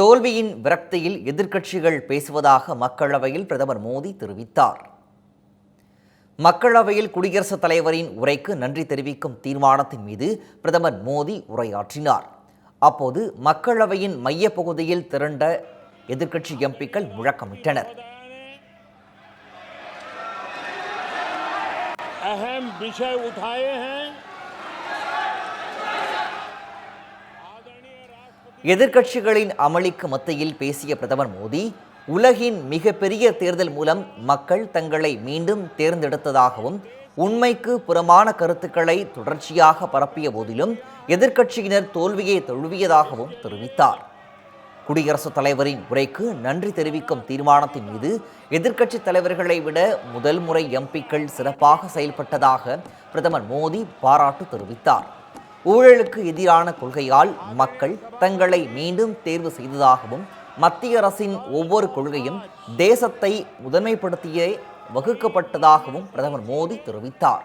தோல்வியின் விரக்தியில் எதிர்க்கட்சிகள் பேசுவதாக மக்களவையில் பிரதமர் மோடி தெரிவித்தார். மக்களவையில் குடியரசுத் தலைவரின் உரைக்கு நன்றி தெரிவிக்கும் தீர்மானத்தின் மீது பிரதமர் மோடி உரையாற்றினார். அப்போது மக்களவையின் மையப்பகுதியில் திரண்ட எதிர்க்கட்சி எம்பிக்கள் முழக்கமிட்டனர். அஹம் விஷய உதாயே எதிர்க்கட்சிகளின் அமளிக்கு மத்தியில் பேசிய பிரதமர் மோடி உலகின் மிகப்பெரிய தேர்தல் மூலம் மக்கள் தங்களை மீண்டும் தேர்ந்தெடுத்ததாகவும் உண்மைக்கு புறமான கருத்துக்களை தொடர்ச்சியாக பரப்பிய போதிலும் எதிர்க்கட்சியினர் தோல்வியை தழுவியதாகவும் தெரிவித்தார். குடியரசுத் தலைவரின் உரைக்கு நன்றி தெரிவிக்கும் தீர்மானத்தின் மீது எதிர்க்கட்சித் தலைவர்களை விட முதல் முறை எம்பிக்கள் சிறப்பாக செயல்பட்டதாக பிரதமர் மோடி பாராட்டு தெரிவித்தார். ஊழலுக்கு எதிரான கொள்கையால் மக்கள் தங்களை மீண்டும் தேர்வு செய்ததாகவும் மத்திய அரசின் ஒவ்வொரு கொள்கையும் தேசத்தை முதன்மைப்படுத்தியே வகுக்கப்பட்டதாகவும் பிரதமர் மோடி தெரிவித்தார்.